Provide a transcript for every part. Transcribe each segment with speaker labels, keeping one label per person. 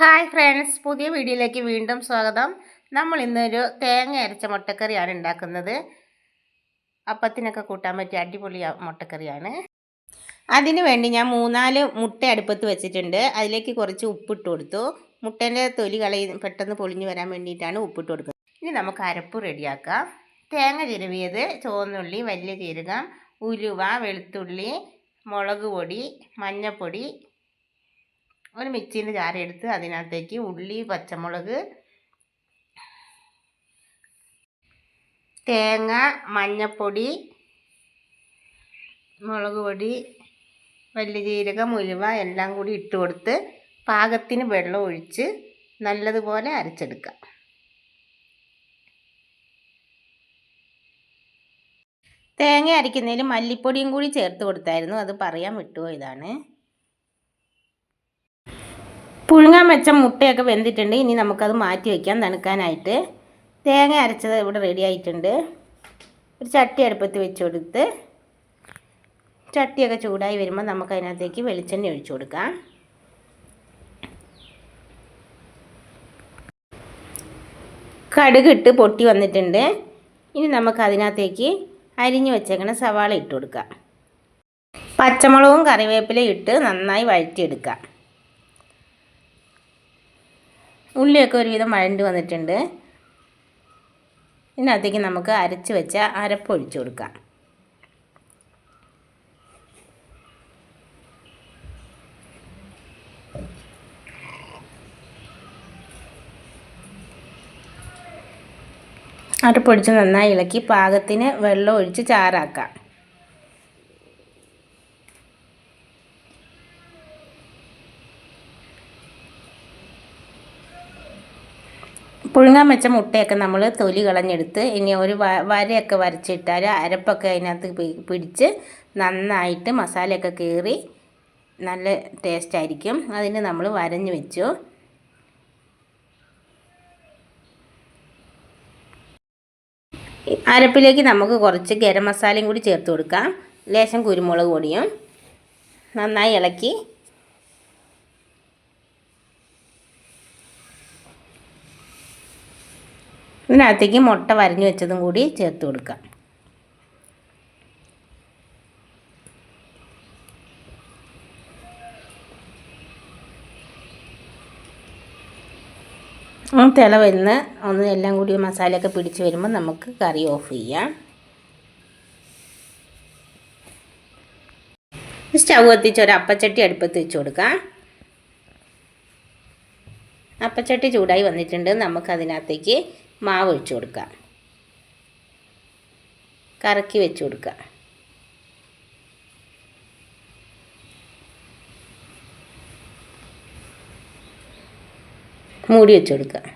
Speaker 1: Hi friends പുതിയ വീഡിയോയിലേക്ക് വീണ്ടും സ്വാഗതം. നമ്മൾ ഇന്നൊരു തേങ്ങ അരച്ച മുട്ടക്കറിയാണ് ഉണ്ടാക്കുന്നത്. അപ്പത്തിനൊക്കെ കൂട്ടാൻ പറ്റിയ അടിപൊളി മുട്ടക്കറിയാണ്. അതിന് വേണ്ടി ഞാൻ മൂന്നാൽ മുട്ട അടുപ്പത്ത് വെച്ചിട്ടുണ്ട്. അതിലേക്ക് കുറച്ച് ഉപ്പിട്ട് കൊടുത്തു. മുട്ടേന്റെ തൊലി കളി പെട്ടെന്ന് പൊളിഞ്ഞു വരാൻ വേണ്ടിയിട്ടാണ് ഉപ്പിട്ട് കൊടുക്കുന്നത്. ഇനി നമുക്ക് അരപ്പ് റെഡിയാക്കാം. തേങ്ങ ചിരവിയത് ചുവന്നുള്ളി വലിയ ജീരകം ഉലുവ വെളുത്തുള്ളി മുളക് പൊടി മഞ്ഞൾപ്പൊടി ഒരു മിക്സീന്റെ ചാരെടുത്ത് അതിനകത്തേക്ക് ഉള്ളി പച്ചമുളക് തേങ്ങ മഞ്ഞപ്പൊടി മുളക് പൊടി വലിയ ജീരകം ഉലുവ എല്ലാം കൂടി ഇട്ട് കൊടുത്ത് പാകത്തിന് വെള്ളം ഒഴിച്ച് നല്ലതുപോലെ അരച്ചെടുക്കാം തേങ്ങ അരയ്ക്കുന്നതിൽ മല്ലിപ്പൊടിയും കൂടി ചേർത്ത് കൊടുത്തായിരുന്നു. അത് പറയാൻ വിട്ടുപോയതാണ്. പുഴുങ്ങാൻ വെച്ച മുട്ടയൊക്കെ വെന്തിട്ടുണ്ട്. ഇനി നമുക്കത് മാറ്റി വയ്ക്കാം തണുക്കാനായിട്ട്. തേങ്ങ അരച്ചത് ഇവിടെ റെഡി ആയിട്ടുണ്ട്. ഒരു ചട്ടി അടുപ്പത്ത് വെച്ച് കൊടുത്ത് ചട്ടിയൊക്കെ ചൂടായി വരുമ്പോൾ നമുക്ക് അതിനകത്തേക്ക് വെളിച്ചെണ്ണ ഒഴിച്ചു കൊടുക്കാം. കടുകിട്ട് പൊട്ടി വന്നിട്ടുണ്ട്. ഇനി നമുക്ക് അതിനകത്തേക്ക് അരിഞ്ഞു വെച്ചേക്കണ സവാള ഇട്ട് കൊടുക്കാം. പച്ചമുളകും കറിവേപ്പിലയും ഇട്ട് നന്നായി വഴറ്റിയെടുക്കാം. ഉള്ളിയൊക്കെ ഒരുവിധം വഴണ്ട് വന്നിട്ടുണ്ട്. ഇതിനകത്തേക്ക് നമുക്ക് അരച്ച് വെച്ച അരപ്പ് ഒഴിച്ചു കൊടുക്കാം. അരപ്പൊടിച്ച് നന്നായി ഇളക്കി പാകത്തിന് വെള്ളം ഒഴിച്ച് ചാറാക്കാം. പുഴുങ്ങാൻ വെച്ച മുട്ടയൊക്കെ നമ്മൾ തൊലി കളഞ്ഞെടുത്ത് ഇനി ഒരു വരയൊക്കെ വരച്ചിട്ടാൽ അരപ്പൊക്കെ അതിനകത്ത് പിടിച്ച് നന്നായിട്ട് മസാലയൊക്കെ കയറി നല്ല ടേസ്റ്റ് ആയിരിക്കും. അതിന് നമ്മൾ വരഞ്ഞ് വെച്ചു. അരപ്പിലേക്ക് നമുക്ക് കുറച്ച് ഗരം മസാലയും കൂടി ചേർത്ത് കൊടുക്കാം. ലേശം കുരുമുളക് പൊടിയും നന്നായി ഇളക്കി ഇതിനകത്തേക്ക് മുട്ട വരഞ്ഞു വെച്ചതും കൂടി ചേർത്ത് കൊടുക്കാം. തിള വരുന്ന ഒന്ന് എല്ലാം കൂടി മസാലയൊക്കെ പിടിച്ച് വരുമ്പോൾ നമുക്ക് കറി ഓഫ് ചെയ്യാം. സ്റ്റൗ കത്തിച്ച് ഒരു അപ്പച്ചട്ടി അടുപ്പത്ത് വെച്ച് കൊടുക്കാം. അപ്പച്ചട്ടി ചൂടായി വന്നിട്ടുണ്ട്. നമുക്കതിനകത്തേക്ക് മാവ് ഒഴിച്ചു കൊടുക്കുക. കറക്കി വെച്ച് കൊടുക്കുക. മൂടി വെച്ച് കൊടുക്കുക.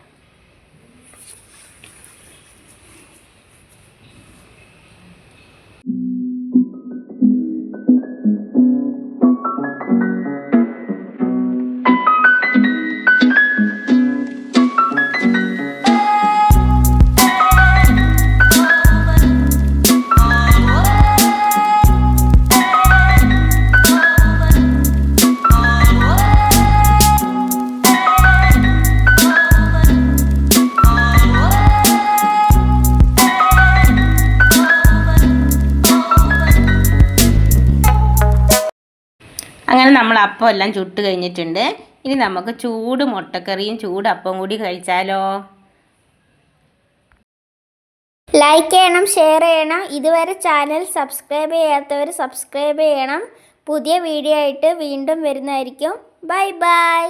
Speaker 1: അങ്ങനെ നമ്മൾ അപ്പം എല്ലാം ചുട്ട് കഴിഞ്ഞിട്ടുണ്ട്. ഇനി നമുക്ക് ചൂട് മുട്ടക്കറിയും ചൂട് അപ്പം കൂടി കഴിച്ചാലോ?
Speaker 2: ലൈക്ക് ചെയ്യണം ഷെയർ ചെയ്യണം. ഇതുവരെ ചാനൽ സബ്സ്ക്രൈബ് ചെയ്യാത്തവർ സബ്സ്ക്രൈബ് ചെയ്യണം. പുതിയ വീഡിയോ ആയിട്ട് വീണ്ടും വരുന്നതായിരിക്കും. Bye bye